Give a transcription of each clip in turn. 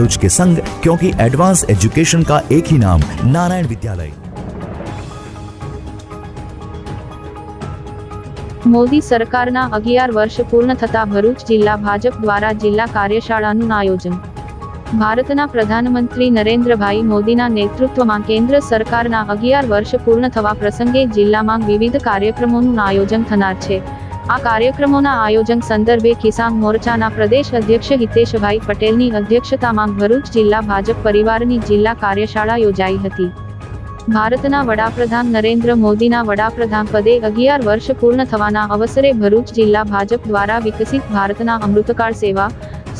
भरूच के संग क्योंकि एडवांस एजुकेशन का एक ही नाम नारायण विद्यालय મોદી સરકારના અગિયાર વર્ષ પૂર્ણ થતા ભરૂચ જિલ્લા ભાજપ દ્વારા જિલ્લા કાર્યશાળાનું આયોજન ભારતના પ્રધાનમંત્રી નરેન્દ્રભાઈ મોદીના નેતૃત્વમાં કેન્દ્ર સરકારના અગિયાર વર્ષ પૂર્ણ થવા પ્રસંગે જિલ્લામાં વિવિધ કાર્યક્રમોનું આયોજન થનાર છે આ કાર્યક્રમોના આયોજન સંદર્ભે કિસાન મોરચાના પ્રદેશ અધ્યક્ષ હિતેશભાઈ પટેલની અધ્યક્ષતામાં ભરૂચ જિલ્લા ભાજપ પરિવારની જિલ્લા કાર્યશાળા યોજાઈ હતી. ભારતના વડાપ્રધાન નરેન્દ્ર મોદીના વડાપ્રધાન પદે અગિયાર વર્ષ પૂર્ણ થવાના અવસરે ભરૂચ જિલ્લા ભાજપ દ્વારા વિકસિત ભારતના અમૃતકાળ સેવા,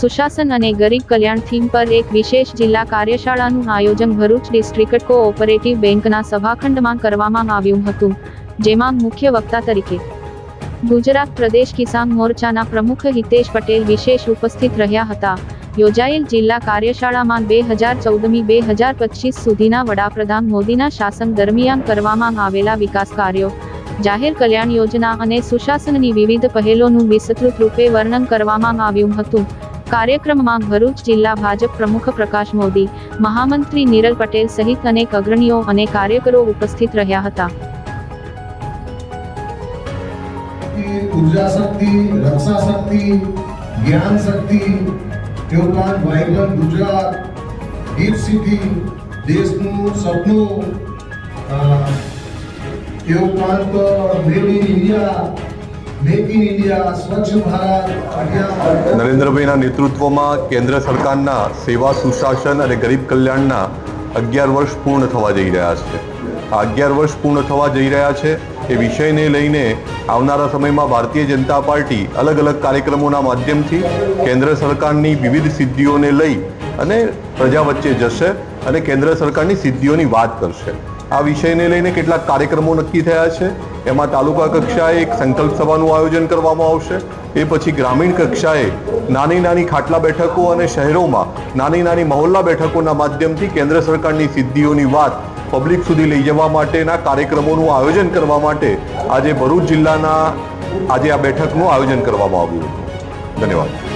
સુશાસન અને ગરીબ કલ્યાણ થીમ પર એક વિશેષ જિલ્લા કાર્યશાળાનું આયોજન ભરૂચ ડિસ્ટ્રિક્ટ કોઓપરેટિવ બેંકના સભાખંડમાં કરવામાં આવ્યું હતું, જેમાં મુખ્ય વક્તા તરીકે ગુજરાત પ્રદેશ કિસાન મોરચાના પ્રમુખ હિતેશ પટેલ વિશેષ ઉપસ્થિત રહ્યા હતા. યોજાયેલ જિલ્લા કાર્યશાળામાં બે હજાર ચૌદમી બે હજાર પચીસ સુધીના વડાપ્રધાન મોદીના શાસન દરમિયાન કરવામાં આવેલા વિકાસ કાર્યો, જાહેર કલ્યાણ યોજના અને સુશાસનની વિવિધ પહેલોનું વિસ્તૃત રૂપે વર્ણન કરવામાં આવ્યું હતું. કાર્યક્રમમાં ભરૂચ જિલ્લા ભાજપ પ્રમુખ પ્રકાશ મોદી, મહામંત્રી નીરલ પટેલ સહિત અનેક અગ્રણીઓ અને કાર્યકરો ઉપસ્થિત રહ્યા હતા. શક્તિ ઊર્જા શક્તિ રક્ષા શક્તિ જ્ઞાન શક્તિ એ ઉપરાંત વાઇબ્રન્ટ ગુજરાત ગીર સિટી દેશનું સપનું એ ઉપરાંત મેડ ઇન ઇન્ડિયા નરેન્દ્રભાઈના નેતૃત્વમાં કેન્દ્ર સરકારના સેવા સુશાસન અને ગરીબ કલ્યાણના અગિયાર વર્ષ પૂર્ણ થવા જઈ રહ્યા છે અગિયાર વર્ષ પૂર્ણ થવા જઈ રહ્યા છે. એ વિષયને લઈને આવનારા સમયમાં ભારતીય જનતા પાર્ટી અલગ અલગ કાર્યક્રમોના માધ્યમથી કેન્દ્ર સરકારની વિવિધ સિદ્ધિઓને લઈ અને પ્રજા વચ્ચે જશે અને કેન્દ્ર સરકારની સિદ્ધિઓની વાત કરશે. આ વિષયને લઈને કેટલાક કાર્યક્રમો નક્કી થયા છે. એમાં તાલુકા કક્ષાએ એક સંકલ્પ સભાનું આયોજન કરવામાં આવશે. એ પછી ગ્રામીણ કક્ષાએ નાની નાની ખાટલા બેઠકો અને શહેરોમાં નાની નાની મહોલ્લા બેઠકોના માધ્યમથી કેન્દ્ર સરકારની સિદ્ધિઓની વાત પબ્લિક સુધી લઈ જવા માટેના કાર્યક્રમોનું આયોજન કરવા માટે આજે ભરૂચ જિલ્લાના આજે આ બેઠકનું આયોજન કરવામાં આવ્યું હતું. ધન્યવાદ.